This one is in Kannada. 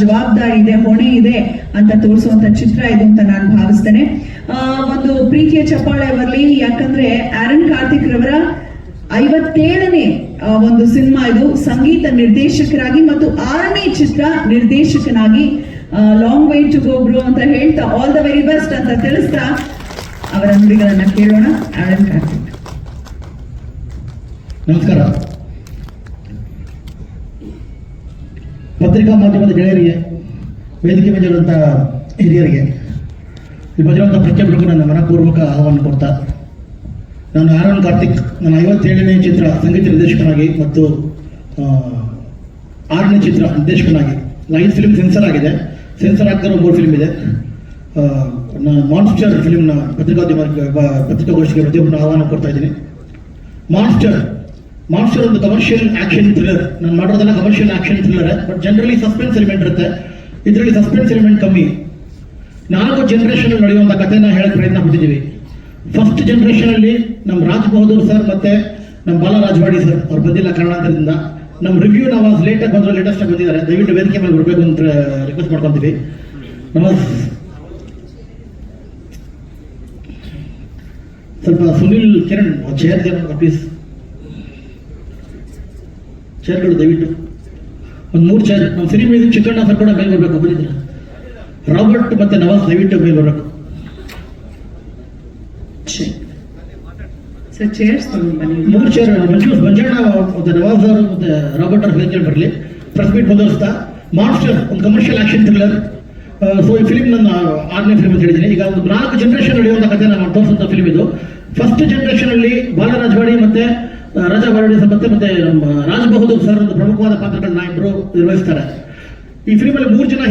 ಜವಾಬ್ದಾರಿ ಇದೆ, ಹೊಣೆ ಇದೆ ಅಂತ ತೋರಿಸುವಂತ ಚಿತ್ರ ಇದು ಅಂತ ನಾನು ಭಾವಿಸ್ತೇನೆ. ಒಂದು ಪ್ರೀತಿಯ ಚಪ್ಪಾಳೆ ಬರಲಿ, ಯಾಕಂದ್ರೆ ಆರನ್ ಕಾರ್ತಿಕ್ ರವರ ಐವತ್ತೇಳನೇ ಒಂದು ಸಿನಿಮಾ ಇದು. ಸಂಗೀತ ನಿರ್ದೇಶಕರಾಗಿ ಮತ್ತು ಆರನೇ ಚಿತ್ರ ನಿರ್ದೇಶಕನಾಗಿ long way to go bro ಅಂತ ಹೇಳ್ತಾ ಆಲ್ ದ ವೆರಿ ಬೆಸ್ಟ್ ಅಂತ ತಿಳಿಸ್ತಾ ಅವರ ನುಡಿಗಳನ್ನ ಕೇಳೋಣ. ಆರನ್ ಕಾರ್ತಿಕ್. ನಮಸ್ಕಾರ. ಪತ್ರಿಕಾ ಮಾಧ್ಯಮದ ಗೆಳೆಯರಿಗೆ, ವೇದಿಕೆ ಮೇಲಿರುವಂಥ ಹಿರಿಯರಿಗೆ ಈ ಬಂದಿರುವಂಥ ಪ್ರತಿಯೊಬ್ಬರಿಗೂ ನನ್ನ ಮನಪೂರ್ವಕ ಆಹ್ವಾನ ಕೊಡ್ತಾ, ನಾನು ಆರೋನ್ ಕಾರ್ತಿಕ್, ನನ್ನ ಐವತ್ತೇಳನೇ ಚಿತ್ರ ಸಂಗೀತ ನಿರ್ದೇಶಕನಾಗಿ ಮತ್ತು ಆರನೇ ಚಿತ್ರ ನಿರ್ದೇಶಕನಾಗಿ. ಲೈನ್ ಫಿಲ್ಮ್ ಸೆನ್ಸರ್ ಆಗಿದೆ. ಸೆನ್ಸರ್ ಆಗ್ತಿರೋ ಮೂರು ಫಿಲ್ಮ್ ಇದೆ. ಮಾನ್ಸ್ಟರ್ ಫಿಲ್ಮ್ನ ಪತ್ರಿಕೋದ್ಯಮ ಪತ್ರಿಕಾಗೋಷ್ಠಿಗೆ ಪ್ರತಿಯೊಬ್ಬರನ್ನು ಆಹ್ವಾನ ಕೊಡ್ತಾ ಇದ್ದೀನಿ. ಮಾನ್ಸ್ಟರ್ ಮಾನ್ಸ್ಟರ್ ಒಂದು ಕಮರ್ಷಿಯಲ್ ಆಕ್ಷನ್ ಥ್ರಿಲ್ಲರ್ ನಾನು ಮಾಡೋದೆಲ್ಲ commercial action thriller but generally suspense element ಇರುತ್ತೆ. ಇದರಲ್ಲಿ ಸಸ್ಪೆನ್ಸ್ ಎಲಿಮೆಂಟ್ ಕಮ್ಮಿ. ನಾಲ್ಕು ಜನರೇಷನ್ ನಡೆಯುವಂಥ ಕಥೆನ ಹೇಳಕ್ಕೆ ಪ್ರಯತ್ನ ಪಡ್ತಿದ್ದೀವಿ ಫಸ್ಟ್ ಜನರೇಷನ್ ಅಲ್ಲಿ ನಮ್ಮ ರಾಜ್ ಬಹದ್ದೂರ್ ಸರ್ ಮತ್ತೆ ನಮ್ಮ ಬಾಲ ರಾಜವಾಡಿ ಸರ್ ಅವ್ರು ಬಂದಿಲ್ಲ ಕರ್ನಾಟಕದಿಂದ ನಮ್ಮ ರಿವ್ಯೂ ನಾವು ಲೇಟಾಗಿ ಬಂದ್ರು ಲೇಟೆಸ್ಟ್ ಆಗಿ ಬಂದಿದ್ದಾರೆ. ದಯವಿಟ್ಟು ವೇದಿಕೆ ಮೇಲೆ ಬರಬೇಕು ಅಂತ ರಿಕ್ವೆಸ್ಟ್ ಮಾಡ್ಕೊಂತೀವಿ. ನಮಸ್ ಸ್ವಲ್ಪ ಸುನಿಲ್ ಕಿರಣ್ ಚೇರ್ ಪ್ಲೀಸ್ ಚೇರ್ಗಳು ದಯವಿಟ್ಟು ಒಂದು ಮೂರು ಚೇರ್ ನಮ್ಮ ಸಿನಿಮಾ ಚಿಕ್ಕಣ್ಣ ಸರ್ ಕೂಡ ಮೇಲೆ ಬರಬೇಕು ಬಂದಿದ್ದೀರ ರಾಬರ್ಟ್ ಮತ್ತೆ ನವಾಸ್ ದಯವಿಟ್ಟು ಮೇಲೆ ಬರಬೇಕು. ಸರ್ ಚೇರ್ಸ್ ಮೂರು ಚೇರ್ ಮಂಜು ಮಂಜಣ್ಣ ಮತ್ತೆ ನವಾಸ್ ಅವರು ಮತ್ತೆ ರಾಬರ್ಟ್ ಅವ್ರ ವೇದಿಕೆ ಬರಲಿ. ಪ್ರೆಸ್ ಮೀಟ್ ಮುಂದುವರಿಸ್ತಾ ಮಾನ್ಸ್ಟರ್ ಒಂದು ಕಮರ್ಷಿಯಲ್ ಆಕ್ಷನ್ ಥ್ರಿಲ್ಲರ್ ಸೊ ಈ ಫಿಲ್ಮ್ ನನ್ನ ಆರನೇ ಫಿಲ್ಮ್ ಅಂತ ಹೇಳಿದ್ದೀನಿ. ಈಗ ಒಂದು ನಾಲ್ಕು ಜನರೇಷನ್ ನಡೆಯುವಂಥ ಕಥೆ ನಾನು ತೋರಿಸಿದ ಫಿಲ್ಮ್ ಇದು. ಫಸ್ಟ್ ಜನರೇಷನ್ ಅಲ್ಲಿ ಬಾಲರಾಜವಾಡಿ ಮತ್ತೆ ರಾಜಾ ಬರಡಿ ಸರ್ ಮತ್ತೆ ಮತ್ತೆ ನಮ್ಮ ರಾಜ್ ಸರ್ ಪ್ರಮುಖವಾದ ಪಾತ್ರಗಳನ್ನ ಇಬ್ಬರು ನಿರ್ವಹಿಸ್ತಾರೆ. ಈ ಫಿಲ್ಮಲ್ಲಿ ಮೂರು ಜನ